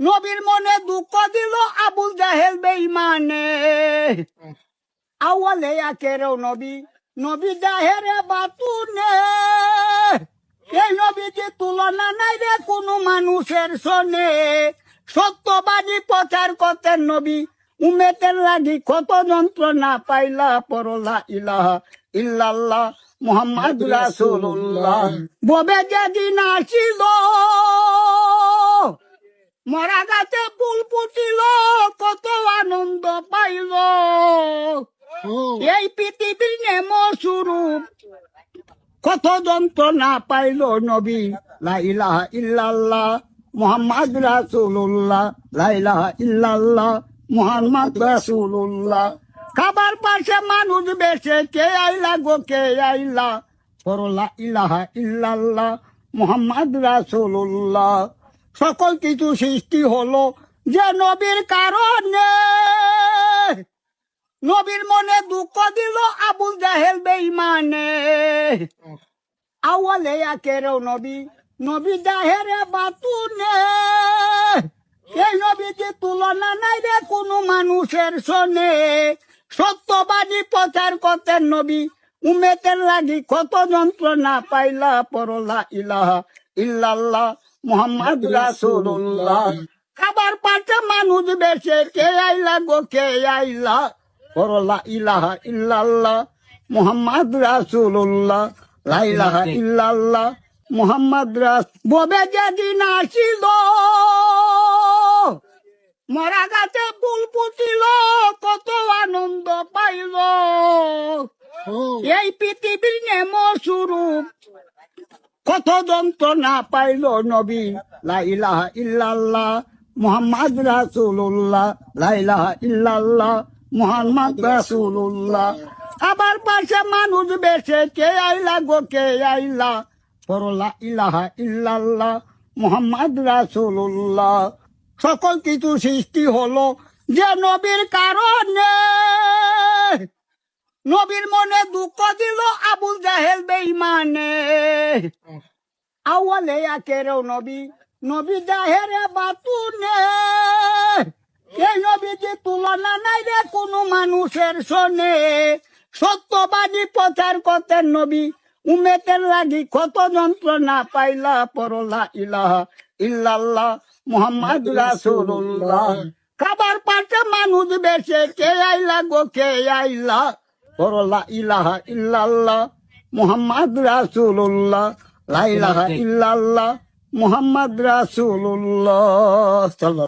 নবীর মনে দুঃখ দিল আবুল জাহেল বেইমানে আওয়ালে আকেরও নবী নবী জাহেরে বাতুনে। এই নবীজি তুলনা নাই রে কোনো মানুষের সনে। সত্যবাদী প্রচার করতেন নবী উমেতের লাগি কত যন্ত্রণা পাইলা পরলা ইলাহা ইল্লাল্লাহ মোহাম্মদ রাসূলুল্লাহ। ববে যেদিন আসিল মরা গাছে ফুল ফুটিল, কত আনন্দ পাইল। এই পৃথিবীর নেম স্বরূপ। কত যন্ত্রণা পাইল নবী। লাইলাহা ইল্লাল্লাহ, মোহাম্মদ রাসূলুল্লাহ। লাইলাহা ইল্লাল্লাহ, মোহাম্মদ রাসূলুল্লাহ। খাবার পাশে মানুষ বেশে, কে আইলা গো, কে আইলা? করলা ইলাহা ইল্লাল্লাহ, মোহাম্মদ রাসূলুল্লাহ। সকল কিছু সৃষ্টি হলো যে নবীর কারণে। নবীর মনে দুঃখ দিল আবুল জাহেল বেইমানে আওয়ালে আকেরও নবী নবী জাহেরে বাতুনে। এই নবীজি তুলনা নাই রে কোনো মানুষের সনে। সত্যবাদী প্রচার করতেন নবী উমেতের লাগি কত যন্ত্রণা পাইলা পরলা ইলাহা ইল্লাল্লাহ। মোহাম্মদ রাসূলুল্লাহ। খাবার পাতে মানুষ বেশে কে আইলা গো কে আইলা? পরলা ইলাহা ইল্লাল্লাহ মোহাম্মদ রাসূলুল্লাহ। লাইলাহা ইল্লাল্লাহ মোহাম্মদ রাস ববে যেদিন আসিল মরা গাছে ফুল ফুটিল কত আনন্দ পাইল। এই পৃথিবীর নেম স্বরূপ কত যন্ত্রণা পাইল নবী? লাইলাহা ইল্লাল্লাহ, মোহাম্মদ রাসূলুল্লাহ। লাইলাহা ইল্লাল্লাহ, মোহাম্মদ রাসূলুল্লাহ। আবার পাশে মানুষ বেশে, কে আইলা গো, কে আইলা? পরলা ইলাহা ইল্লাল্লাহ, মোহাম্মদ রাসূলুল্লাহ। সকল কিছু সৃষ্টি হলো যে নবীর কারণে। নবীর মনে দুঃখ দিল আবুল জাহেল বেইমানে আওয়ালে আকেরও নবী নবী জাহেরে বাতুনে। এই নবীজি তুলনা নাই রে কোনো মানুষের সনে। সত্যবাদী প্রচার করতেন নবী উমেতের লাগি কত যন্ত্রণা পাইলা পরলা ইলাহা ইল্লাল্লাহ মোহাম্মদ রাসূলুল্লাহ। খাবার পাতে মানুষ বেশে, কে আইলা গো, কে আইলা পরলা ইলাহা ইল্লাল্লাহ মোহাম্মদ রাসূলুল্লাহ লাইলাহা ইল্লাল্লাহ মোহাম্মদ রাসূলুল্লাহ সাল্লাল্লাহু